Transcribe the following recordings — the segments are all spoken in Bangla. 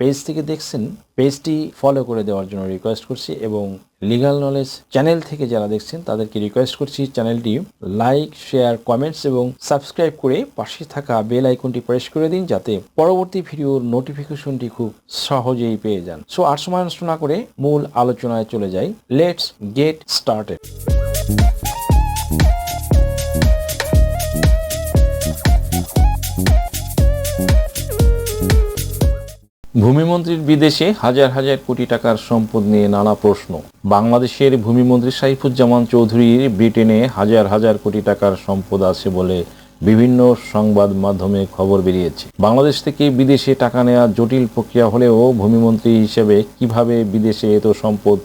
পেজ থেকে দেখছেন পেজটি ফলো করে দেওয়ার জন্য রিকোয়েস্ট করছি এবং লিগাল নলেজ চ্যানেল থেকে যারা দেখছেন, তাদেরকে রিকোয়েস্ট করছি চ্যানেলটি লাইক শেয়ার কমেন্টস এবং সাবস্ক্রাইব করে পাশে থাকা বেল আইকনটি প্রেস করে দিন যাতে পরবর্তী ভিডিওর নোটিফিকেশনটি খুব সহজেই পেয়ে যান। সো আর সময় নষ্ট না করে মূল আলোচনায় চলে যাই। লেটস গেট স্টার্টেড ভূমিমন্ত্রীর বিদেশে হাজার হাজার কোটি টাকার সম্পদ নিয়ে নানা প্রশ্ন। বাংলাদেশের ভূমিমন্ত্রী সাইফুজ্জামান চৌধুরীর ব্রিটেনে হাজার হাজার কোটি টাকার সম্পদ আছে বলে বিভিন্ন সংবাদ মাধ্যমে খবর বেরিয়েছে। বাংলাদেশ থেকে বিদেশে টাকা নেওয়া জটিল প্রক্রিয়া হলেও ভূমিমন্ত্রী হিসেবে কীভাবে বিদেশে এত সম্পদ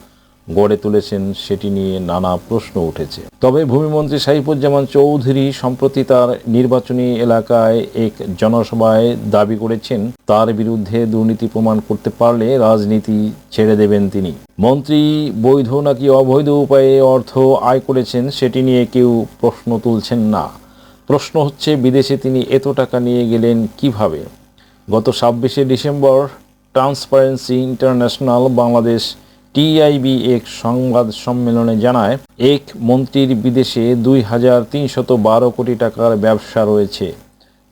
গড়ে তুলেছেন সেটি নিয়ে নানা প্রশ্ন উঠেছে। তবে ভূমিমন্ত্রী সাইফুজ্জামান চৌধুরী সম্প্রতি তার নির্বাচনী এলাকায় এক জনসভায় দাবি করেছেন, তার বিরুদ্ধে দুর্নীতি প্রমাণ করতে পারলে রাজনীতি ছেড়ে দেবেন তিনি। মন্ত্রী বৈধ নাকি অবৈধ উপায়ে অর্থ আয় করেছেন সেটি নিয়ে কেউ প্রশ্ন তুলছেন না। প্রশ্ন হচ্ছে, বিদেশে তিনি এত টাকা নিয়ে গেলেন কীভাবে? গত ছাব্বিশে December Transparency International Bangladesh TIB এক সংবাদ সম্মেলনে জানায়, এক মন্ত্রীর বিদেশে দুই হাজার তিনশত বারো কোটি টাকার ব্যবসা রয়েছে।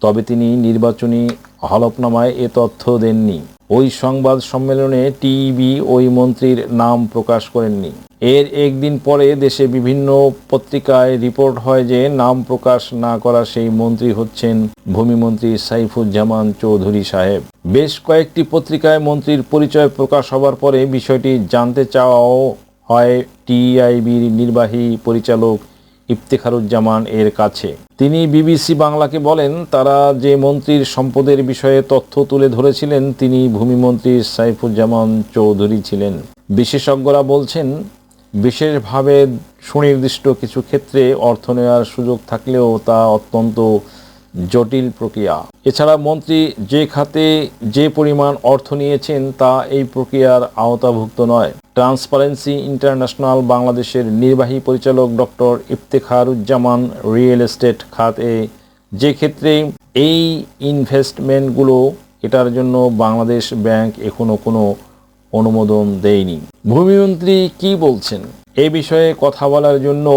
তবে তিনি নির্বাচনী হলফনামায় এ তথ্য দেননি। ওই সংবাদ সম্মেলনে টিইবি ওই মন্ত্রীর নাম প্রকাশ করেননি। এর একদিন পরে দেশে বিভিন্ন পত্রিকায় রিপোর্ট হয় যে নাম প্রকাশ না করা সেই মন্ত্রী হচ্ছেন ভূমিমন্ত্রী সাইফুজ্জামান চৌধুরী সাহেব। বেশ কয়েকটি পত্রিকায় মন্ত্রীর পরিচয় প্রকাশ হবার পরে বিষয়টি জানতে চাওয়াও হয় টিআইবির নির্বাহী পরিচালক ইফতেখারুজ্জামান এর কাছে। তিনি বিবিসি বাংলাকে বলেন, তারা যে মন্ত্রীর সম্পদের বিষয়ে তথ্য তুলে ধরেছিলেন, তিনি ভূমিমন্ত্রী সাইফুজ্জামান চৌধুরী ছিলেন। বিশেষজ্ঞরা বলছেন বিশেষভাবে সুনির্দিষ্ট কিছু ক্ষেত্রে অর্থ নেওয়ার সুযোগ থাকলেও তা অত্যন্ত জটিল প্রক্রিয়া। এছাড়া মন্ত্রী যে খাতে যে পরিমাণ অর্থ নিয়েছেন তা এই প্রক্রিয়ার আওতাভুক্ত নয়। ট্রান্সপারেন্সি ইন্টারন্যাশনাল বাংলাদেশের নির্বাহী পরিচালক ডক্টর ইফতেখারুজ্জামান রিয়েল এস্টেট খাতে যে ক্ষেত্রে এই ইনভেস্টমেন্টগুলো এটার জন্য বাংলাদেশ ব্যাংক এখনও কোনো অনুমোদন দেয়নি। ভূমিমন্ত্রী কি বলছেন? এ বিষয়ে কথা বলার জন্য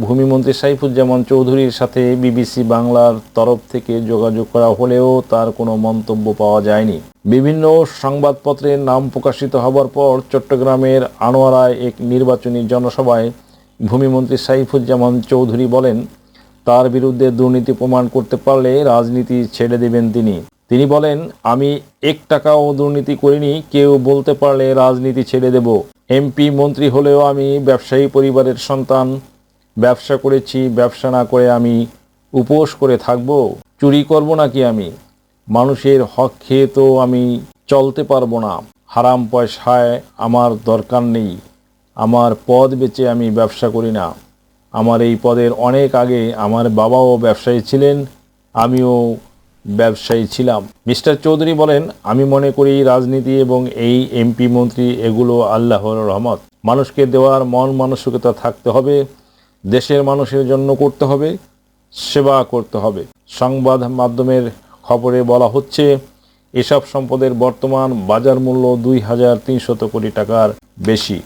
ভূমিমন্ত্রী সাইফুজ্জামান চৌধুরীর সাথে বিবিসি বাংলার তরফ থেকে যোগাযোগ করা হলেও তার কোনো মন্তব্য পাওয়া যায়নি। বিভিন্ন সংবাদপত্রের নাম প্রকাশিত হবার পর চট্টগ্রামের আনোয়ারায় এক নির্বাচনী জনসভায় ভূমিমন্ত্রী সাইফুজ্জামান চৌধুরী বলেন, তার বিরুদ্ধে দুর্নীতি প্রমাণ করতে পারলে রাজনীতি ছেড়ে দেবেন তিনি। তিনি বলেন, আমি এক টাকাও দুর্নীতি করিনি, কেউ বলতে পারলে রাজনীতি ছেড়ে দেব। এমপি মন্ত্রী হলেও আমি ব্যবসায়ী পরিবারের সন্তান। ব্যবসা করেছি, ব্যবসা না করে আমি উপোস করে থাকব। চুরি করব নাকি আমি? মানুষের হক খেয়ে তো আমি চলতে পারব না। হারাম পয়সায় আমার দরকার নেই। আমার পদ বেচে আমি ব্যবসা করি না। আমার এই পদের অনেক আগে আমার বাবাও ব্যবসায়ী ছিলেন। আমিও ব্যবসায়ী ছিলাম। মিস্টার চৌধুরী বলেন, আমি মনে করি রাজনীতি এবং এই এমপি মন্ত্রী এগুলো আল্লাহর রহমত। মানুষকে দেওয়ার মন মানসিকতা থাকতে হবে, দেশের মানুষের জন্য করতে হবে, সেবা করতে হবে। সংবাদ মাধ্যমের খবরে বলা হচ্ছে, এসব সম্পদের বর্তমান বাজার মূল্য দুই হাজার তিনশত কোটি টাকার বেশি।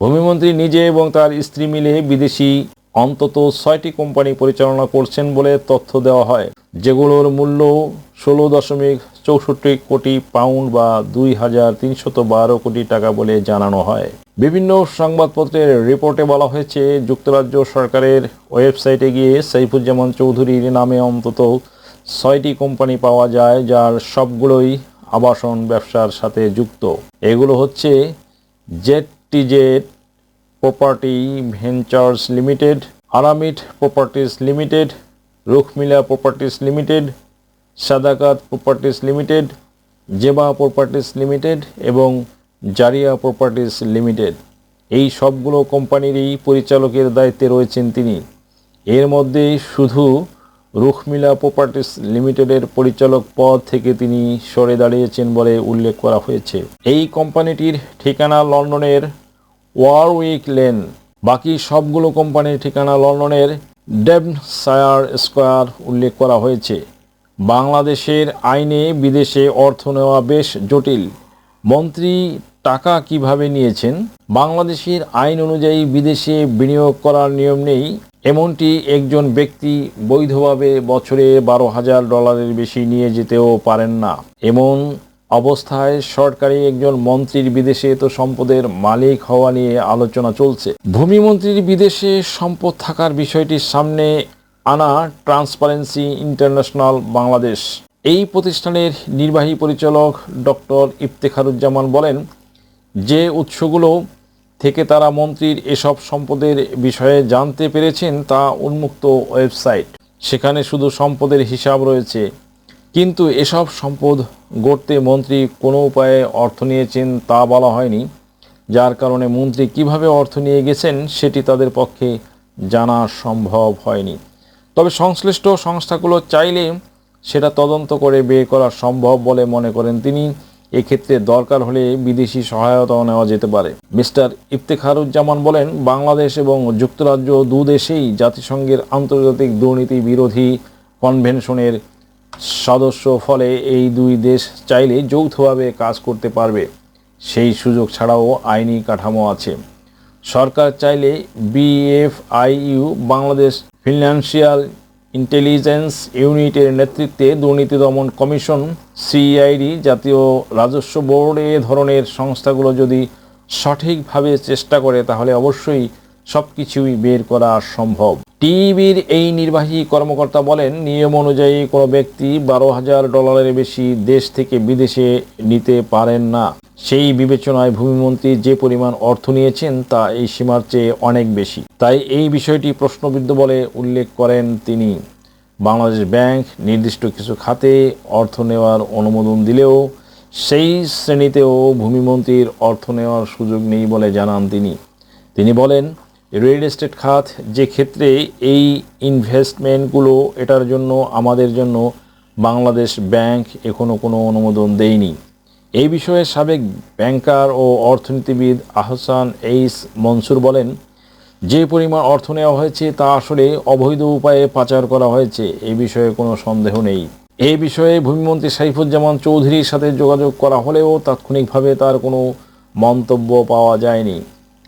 ভূমিমন্ত্রী নিজে এবং তার স্ত্রী মিলে বিদেশি অন্তত ছয়টি কোম্পানি পরিচালনা করছেন বলে তথ্য দেওয়া হয়। যেগুলোর মূল্য ষোলো দশমিক চৌষট্টি কোটি পাউন্ড বা দুই হাজার তিনশত বারো কোটি টাকা বলে জানানো হয়। বিভিন্ন সংবাদপত্রের রিপোর্টে বলা হয়েছে, যুক্তরাজ্য সরকারের ওয়েবসাইটে গিয়ে সাইফুজ্জামান চৌধুরীর নামে অন্তত ছয়টি কোম্পানি পাওয়া যায়, যার সবগুলোই আবাসন ব্যবসার সাথে যুক্ত। এগুলো হচ্ছে Z TZ Property Ventures Limited, Aramid Properties Limited Rukhmila Properties Limited Sadakat Properties Limited Zeba Properties Limited এবং জারিয়া প্রপার্টিজ লিমিটেড এই সবগুলো কোম্পানিরই পরিচালকের দায়িত্বে রয়েছেন তিনি। এর মধ্যে শুধু রুখমিলা প্রপার্টিস লিমিটেডের পরিচালক পদ থেকে তিনি সরে দাঁড়িয়েছেন বলে উল্লেখ করা হয়েছে। এই কোম্পানিটির ঠিকানা লন্ডনের ওয়ারউইক লেন। বাকি সবগুলো কোম্পানির ঠিকানা লন্ডনের ডেভনশায়ার স্কোয়ার উল্লেখ করা হয়েছে। বাংলাদেশের আইনে বিদেশে অর্থ নেওয়া বেশ জটিল। মন্ত্রী টাকা কীভাবে নিয়েছেন? বাংলাদেশের আইন অনুযায়ী বিদেশে বিনিয়োগ করার নিয়ম নেই। এমনটি একজন ব্যক্তি বৈধভাবে বছরে বারো হাজার ডলারের বেশি নিয়ে যেতেও পারেন না। এমন অবস্থায় সরকারি একজন মন্ত্রীর বিদেশে তো সম্পদের মালিক হওয়া নিয়ে আলোচনা চলছে। ভূমিমন্ত্রীর বিদেশে সম্পদ থাকার বিষয়টির সামনে আনা ট্রান্সপারেন্সি ইন্টারন্যাশনাল বাংলাদেশ। এই প্রতিষ্ঠানের নির্বাহী পরিচালক ডক্টর ইফতেখারুজ্জামান বলেন, যে উৎসগুলো থেকে তারা মন্ত্রীর এসব সম্পদের বিষয়ে জানতে পেরেছেন তা উন্মুক্ত ওয়েবসাইট। সেখানে শুধু সম্পদের হিসাব রয়েছে। কিন্তু এসব সম্পদ গড়তে মন্ত্রী কোনো উপায়ে অর্থ নিয়েছেন তা বলা হয়নি, যার কারণে মন্ত্রী কীভাবে অর্থ নিয়ে গেছেন সেটি তাদের পক্ষে জানা সম্ভব হয়নি। তবে সংশ্লিষ্ট সংস্থাগুলো চাইলে সেটা তদন্ত করে বের করা সম্ভব বলে মনে করেন তিনি। এক্ষেত্রে দরকার হলে বিদেশি সহায়তাও নেওয়া যেতে পারে। মিস্টার ইফতেখারুজ্জামান বলেন, বাংলাদেশ এবং যুক্তরাজ্য দু দেশেই জাতিসংঘের আন্তর্জাতিক দুর্নীতি বিরোধী কনভেনশনের সদস্য ফলে এই দুই দেশ চাইলে যৌথভাবে কাজ করতে পারবে। সেই সুযোগ ছাড়াও আইনি কাঠামো আছে। সরকার চাইলে বিএফআইইউ, বাংলাদেশ ফিনান্সিয়াল ইন্টেলিজেন্স ইউনিটের নেতৃত্বে দুর্নীতি দমন কমিশন, সিআইডি জাতীয় রাজস্ব বোর্ড এ ধরনের সংস্থাগুলো যদি সঠিকভাবে চেষ্টা করে, তাহলে অবশ্যই সব কিছুই বের করা সম্ভব। টিভির এই নির্বাহী কর্মকর্তা বলেন, নিয়ম অনুযায়ী কোনো ব্যক্তি বারো হাজার ডলারের বেশি দেশ থেকে বিদেশে নিতে পারেন না। সেই বিবেচনায় ভূমিমন্ত্রী যে পরিমাণ অর্থ নিয়েছেন তা এই সীমার চেয়ে অনেক বেশি। তাই এই বিষয়টি প্রশ্নবিদ্ধ বলে উল্লেখ করেন তিনি। বাংলাদেশ ব্যাংক নির্দিষ্ট কিছু খাতে অর্থ নেওয়ার অনুমোদন দিলেও সেই শ্রেণীতেও ভূমিমন্ত্রীর অর্থ নেওয়ার সুযোগ নেই বলে জানান তিনি। তিনি বলেন রিয়েল এস্টেট খাত যে ক্ষেত্রে এই ইনভেস্টমেন্টগুলো এটার জন্য, আমাদের জন্য বাংলাদেশ ব্যাংক এখনও কোনো অনুমোদন দেয়নি। এই বিষয়ে সাবেক ব্যাংকার ও অর্থনীতিবিদ আহসান এইস মনসুর বলেন, যে পরিমাণ অর্থ নেওয়া হয়েছে তা আসলে অবৈধ উপায়ে পাচার করা হয়েছে, এই বিষয়ে কোনো সন্দেহ নেই। এ বিষয়ে ভূমিমন্ত্রী সাইফুজ্জামান চৌধুরীর সাথে যোগাযোগ করা হলেও তাৎক্ষণিকভাবে তার কোনো মন্তব্য পাওয়া যায়নি।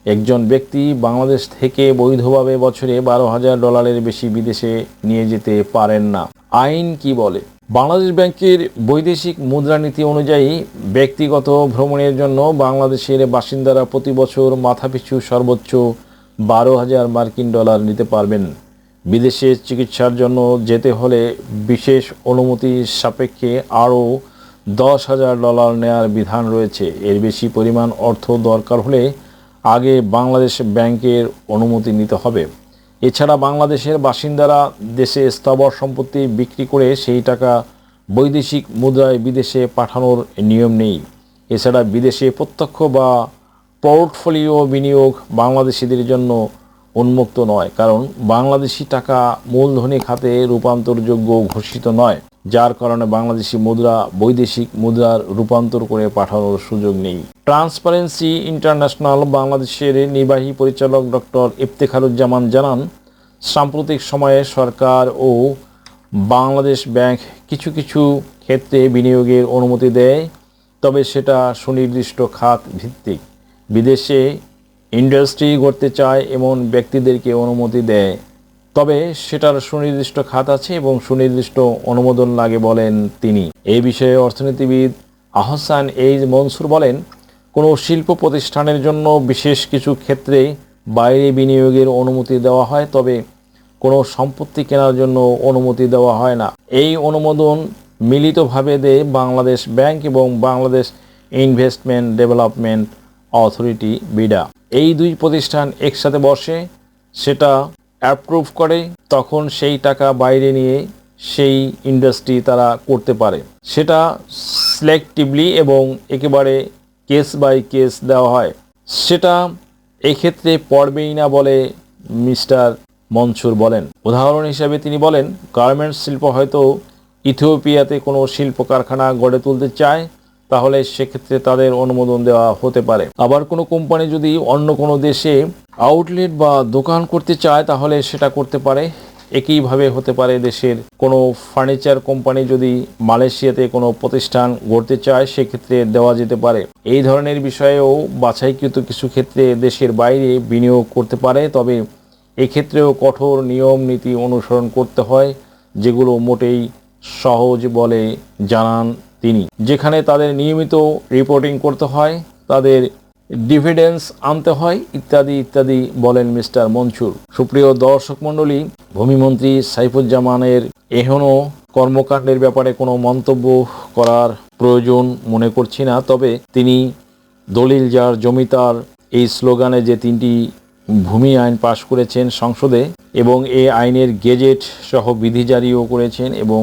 একজন ব্যক্তি বাংলাদেশ থেকে বৈধভাবে বছরে বারো হাজার ডলারের বেশি বিদেশে নিয়ে যেতে পারেন না। আইন কি বলে? বাংলাদেশ ব্যাংকের বৈদেশিক মুদ্রানীতি অনুযায়ী ব্যক্তিগত ভ্রমণের জন্য বাংলাদেশের বাসিন্দারা প্রতি বছর মাথাপিছু সর্বোচ্চ বারো হাজার মার্কিন ডলার নিতে পারবেন। বিদেশে চিকিৎসার জন্য যেতে হলে বিশেষ অনুমতি সাপেক্ষে আরও দশ হাজার ডলার নেয়ার বিধান রয়েছে। এর বেশি পরিমাণ অর্থ দরকার হলে আগে বাংলাদেশ ব্যাংকের অনুমতি নিতে হবে। এছাড়া বাংলাদেশের বাসিন্দারা দেশে স্থাবর সম্পত্তি বিক্রি করে সেই টাকা বৈদেশিক মুদ্রায় বিদেশে পাঠানোর নিয়ম নেই। এছাড়া বিদেশে প্রত্যক্ষ বা পোর্টফোলিও বিনিয়োগ বাংলাদেশিদের জন্য উন্মুক্ত নয়, কারণ বাংলাদেশি টাকা মূলধনী খাতে রূপান্তরযোগ্য ঘোষিত নয়। যার কারণে বাংলাদেশি মুদ্রা বৈদেশিক মুদ্রার রূপান্তর করে পাঠানোর সুযোগ নেই। ট্রান্সপারেন্সি ইন্টারন্যাশনাল বাংলাদেশের নির্বাহী পরিচালক ডক্টর ইফতেখারুজ্জামান জানান, সাম্প্রতিক সময়ে সরকার ও বাংলাদেশ ব্যাংক কিছু কিছু ক্ষেত্রে বিনিয়োগের অনুমতি দেয়, তবে সেটা সুনির্দিষ্ট খাত ভিত্তিক। বিদেশে ইন্ডাস্ট্রি গড়তে চায় এমন ব্যক্তিদেরকে অনুমতি দেয়। তবে সেটার সুনির্দিষ্ট খাত আছে এবং সুনির্দিষ্ট অনুমোদন লাগে বলেন তিনি। এই বিষয়ে অর্থনীতিবিদ আহসান এইজ মনসুর বলেন, কোনো শিল্প প্রতিষ্ঠানের জন্য বিশেষ কিছু ক্ষেত্রে বাইরে বিনিয়োগের অনুমতি দেওয়া হয়, তবে কোনো সম্পত্তি কেনার জন্য অনুমতি দেওয়া হয় না। এই অনুমোদন মিলিতভাবে দেয় বাংলাদেশ ব্যাংক এবং Bangladesh Investment Development Authority BIDA. এই দুই প্রতিষ্ঠান একসাথে বসে, সেটা অ্যাপ্রুভ করে, তখন সেই টাকা বাইরে নিয়ে সেই ইন্ডাস্ট্রি তারা করতে পারে। সেটা সিলেক্টিভলি এবং একেবারে কেস বাই কেস দেওয়া হয়। সেটা এক্ষেত্রে পড়বেই না বলে মিস্টার মনসুর বলেন। উদাহরণ হিসেবে তিনি বলেন গার্মেন্টস শিল্প হয়তো ইথিওপিয়াতে কোনো শিল্প কারখানা গড়ে তুলতে চায়, তাহলে সেক্ষেত্রে তাদের অনুমোদন দেওয়া হতে পারে। আবার কোনো কোম্পানি যদি অন্য কোনো দেশে আউটলেট বা দোকান করতে চায়, তাহলে সেটা করতে পারে। একইভাবে হতে পারে দেশের কোনো ফার্নিচার কোম্পানি যদি মালয়েশিয়াতে কোনো প্রতিষ্ঠান গড়তে চায়, সেক্ষেত্রে দেওয়া যেতে পারে। এই ধরনের বিষয়েও বাছাইকৃত কিছু ক্ষেত্রে দেশের বাইরে বিনিয়োগ করতে পারে, তবে এক্ষেত্রেও কঠোর নিয়ম নীতি অনুসরণ করতে হয়, যেগুলো মোটেই সহজ বলে জানান তিনি। যেখানে তাদের নিয়মিত রিপোর্টিং করতে হয়, তাদের ডিভিডেন্স আনতে হয়, ইত্যাদি ইত্যাদি বলেন মিস্টার মনসুর। সুপ্রিয় দর্শক মণ্ডলী, ভূমিমন্ত্রী সাইফুজ্জামানের এখনও কর্মকাণ্ডের ব্যাপারে কোনো মন্তব্য করার প্রয়োজন মনে করছি না, তবে তিনি দলিল যার জমিতার এই স্লোগানে যে তিনটি ভূমি আইন পাশ করেছেন সংসদে এবং এই আইনের গেজেট সহ বিধি জারিও করেছেন এবং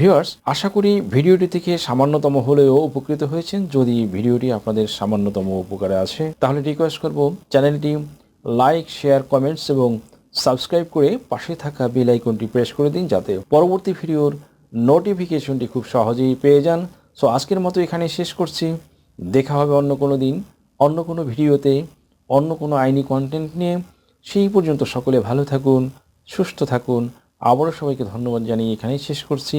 viewers আশা করি ভিডিওটি থেকে সামান্যতম হলেও উপকৃত হয়েছেন। যদি ভিডিওটি আপনাদের সামান্যতম উপকারে আসে, তাহলে রিকোয়েস্ট করব চ্যানেলটি লাইক শেয়ার কমেন্টস এবং সাবস্ক্রাইব করে পাশে থাকা বেল আইকনটি প্রেস করে দিন যাতে পরবর্তী ভিডিওর নোটিফিকেশনটি খুব সহজেই পেয়ে যান। সো আজকের মতো এখানে শেষ করছি। দেখা হবে অন্য কোনো দিন, অন্য কোনো ভিডিওতে, অন্য কোনো আইনি কন্টেন্ট নিয়ে। সেই পর্যন্ত সকলে ভালো থাকুন, সুস্থ থাকুন আবারও সবাইকে ধন্যবাদ জানিয়ে এখানেই শেষ করছি।